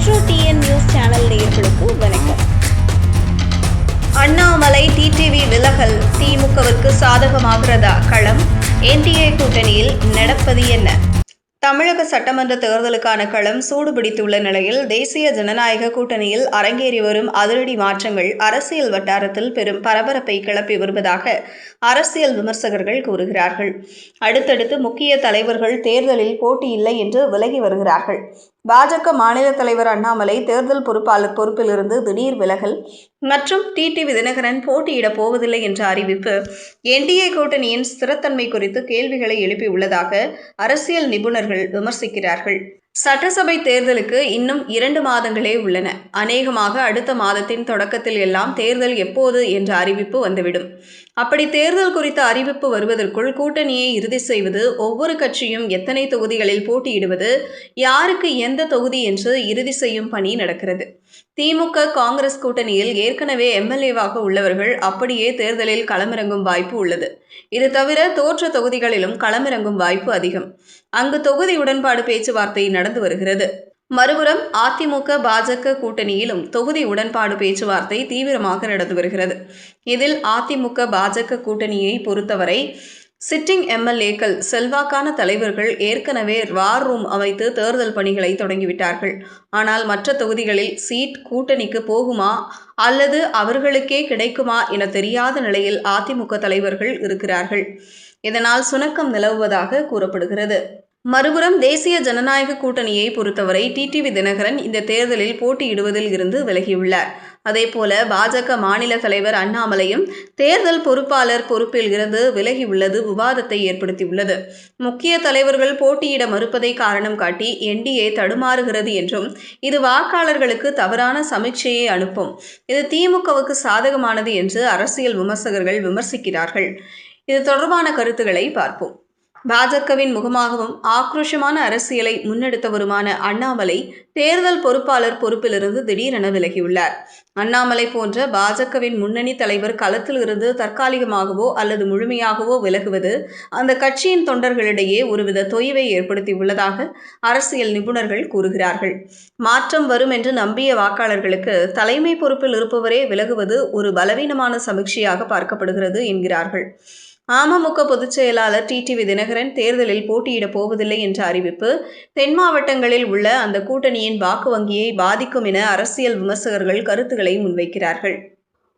Metro TN news channel நேயர்களுக்கு வணக்கம். Annamalai TTV விலகல் திமுகவிற்கு சாதகமாகிறதா களம்? என்டிஏ கூட்டணியில் நடப்பது என்ன? தமிழக சட்டமன்ற தேர்தலுக்கான களம் சூடுபிடித்துள்ள நிலையில் தேசிய ஜனநாயக கூட்டணியில் அரங்கேறி வரும் அதிரடி மாற்றங்கள் அரசியல் வட்டாரத்தில் பெரும் பரபரப்பை கிளப்பி வருவதாக அரசியல் விமர்சகர்கள் கூறுகிறார்கள். அடுத்தடுத்து முக்கிய தலைவர்கள் தேர்தலில் போட்டியில்லை என்று விலகி வருகிறார்கள். பாஜக மாநில தலைவர் அண்ணாமலை தேர்தல் பொறுப்பாளர் பொறுப்பிலிருந்து திடீர் விலகல் மற்றும் டிடிவி தினகரன் போட்டியிடப் போவதில்லை என்ற அறிவிப்பு. என்டிஏ கூட்டணியின் ஸ்திரத்தன்மை குறித்து கேள்விகளை எழுப்பியுள்ளதாக அரசியல் நிபுணர்கள் விமர்சிக்கிறார்கள். சட்டசபை தேர்தலுக்கு இன்னும் இரண்டு மாதங்களே உள்ளன. அநேகமாக அடுத்த மாதத்தின் தொடக்கத்தில் எல்லாம் தேர்தல் எப்போது என்ற அறிவிப்பு வந்துவிடும். அப்படி தேர்தல் குறித்த அறிவிப்பு வருவதற்குள் கூட்டணியை இறுதி செய்வது ஒவ்வொரு கட்சியும் எத்தனை தொகுதிகளில் போட்டியிடுவது யாருக்கு எந்த தொகுதி என்று இறுதி செய்யும் பணி நடக்கிறது. திமுக காங்கிரஸ் கூட்டணியில் ஏற்கனவே எம்எல்ஏவாக உள்ளவர்கள் அப்படியே தேர்தலில் களமிறங்கும் வாய்ப்பு உள்ளது. இது தவிர தோற்ற தொகுதிகளிலும் களமிறங்கும் வாய்ப்பு அதிகம். அங்கு தொகுதி உடன்பாடு பேச்சுவார்த்தை நடந்து வருகிறது. மறுபுறம் அதிமுக பாஜக கூட்டணியிலும் தொகுதி உடன்பாடு பேச்சுவார்த்தை தீவிரமாக நடந்து வருகிறது. இதில் அதிமுக பாஜக கூட்டணியை பொறுத்தவரை சிட்டிங் எம்எல்ஏக்கள் செல்வாக்கான தலைவர்கள் ஏற்கனவே வார் ரூம் அமைத்து தேர்தல் பணிகளை தொடங்கிவிட்டார்கள். ஆனால் மற்ற தொகுதிகளில் சீட் கூட்டணிக்கு போகுமா அல்லது அவர்களுக்கே கிடைக்குமா என தெரியாத நிலையில் அதிமுக தலைவர்கள் இருக்கிறார்கள். இதனால் சுணக்கம் நிலவுவதாக கூறப்படுகிறது. மறுபுறம் தேசிய ஜனநாயக கூட்டணியை பொறுத்தவரை டிடிவி தினகரன் இந்த தேர்தலில் போட்டியிடுவதில் இருந்து விலகியுள்ளார். அதேபோல பாஜக மாநில தலைவர் அண்ணாமலையும் தேர்தல் பொறுப்பாளர் பொறுப்பில் இருந்து விலகியுள்ளது விவாதத்தை ஏற்படுத்தியுள்ளது. முக்கிய தலைவர்கள் போட்டியிட மறுப்பதை காரணம் காட்டி என்டிஏ தடுமாறுகிறது என்றும் இது வாக்காளர்களுக்கு தவறான சமீட்சையை அனுப்பும். இது திமுகவுக்கு சாதகமானது என்று அரசியல் விமர்சகர்கள் விமர்சிக்கிறார்கள். இது தொடர்பான கருத்துக்களை பார்ப்போம். பாஜகவின் முகமாகவும் ஆக்ரோஷமான அரசியலை முன்னெடுத்தவருமான அண்ணாமலை தேர்தல் பொறுப்பாளர் பொறுப்பிலிருந்து திடீரென விலகியுள்ளார். அண்ணாமலை போன்ற பாஜகவின் முன்னணி தலைவர் களத்தில் இருந்து தற்காலிகமாகவோ அல்லது முழுமையாகவோ விலகுவது அந்த கட்சியின் தொண்டர்களிடையே ஒருவித தொய்வை ஏற்படுத்தியுள்ளதாக அரசியல் நிபுணர்கள் கூறுகிறார்கள். மாற்றம் வரும் என்று நம்பிய வாக்காளர்களுக்கு தலைமை பொறுப்பில் இருப்பவரே விலகுவது ஒரு பலவீனமான சமீட்சையாக பார்க்கப்படுகிறது என்கிறார்கள். அமமுக பொதுச் செயலாளர் டிடிவி தினகரன் தேர்தலில் போட்டியிடப் போவதில்லை என்ற அறிவிப்பு தென் மாவட்டங்களில் உள்ள அந்த கூட்டணியின் வாக்கு வங்கியை பாதிக்கும் என அரசியல் விமர்சகர்கள் கருத்துக்களை முன்வைக்கிறார்கள்.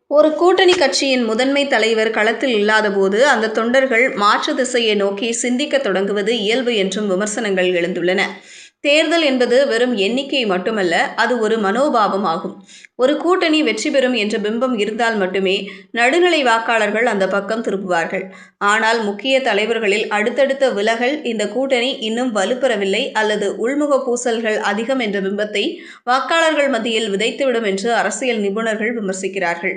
ஒரு கூட்டணி கட்சியின் முதன்மை தலைவர் களத்தில் இல்லாதபோது அந்த தொண்டர்கள் மாற்று திசையை நோக்கி சிந்திக்க தொடங்குவது இயல்பு என்றும் விமர்சனங்கள் எழுந்துள்ளன. தேர்தல் என்பது வெறும் எண்ணிக்கை மட்டுமல்ல அது ஒரு மனோபாவம் ஆகும். ஒரு கூட்டணி வெற்றி பெறும் என்ற பிம்பம் இருந்தால் மட்டுமே நடுநிலை வாக்காளர்கள் அந்த பக்கம் திரும்புவார்கள். ஆனால் முக்கிய தலைவர்களில் அடுத்தடுத்த விலகல் இந்த கூட்டணி இன்னும் வலுப்பெறவில்லை அல்லது உள்முக பூசல்கள் அதிகம் என்ற பிம்பத்தை வாக்காளர்கள் மத்தியில் விதைத்துவிடும் என்று அரசியல் நிபுணர்கள் விமர்சிக்கிறார்கள்.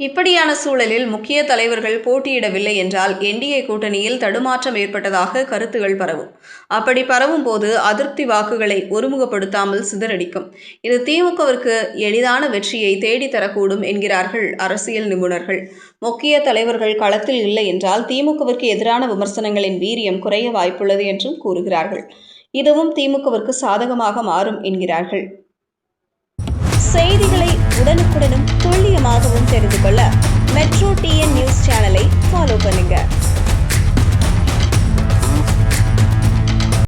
இப்படியான சூழலில் முக்கிய தலைவர்கள் போட்டியிடவில்லை என்றால் என்டிஏ கூட்டணியில் தடுமாற்றம் ஏற்பட்டதாக கருத்துகள் பரவும். அப்படி பரவும் போது அதிருப்தி வாக்குகளை ஒருமுகப்படுத்தாமல் சிதறடிக்கும். இது திமுகவிற்கு எளிதான வெற்றியை தேடித்தரக்கூடும் என்கிறார்கள் அரசியல் நிபுணர்கள். முக்கிய தலைவர்கள் களத்தில் இல்லை என்றால் திமுகவிற்கு எதிரான விமர்சனங்களின் வீரியம் குறைய வாய்ப்புள்ளது என்றும் கூறுகிறார்கள். இதுவும் திமுகவிற்கு சாதகமாக மாறும் என்கிறார்கள். செய்திகளை உடனுக்குடனும் துல்லியமாகவும் தெரிந்து கொள்ள மெட்ரோ டிஎன் நியூஸ் சேனலை ஃபாலோ பண்ணுங்க.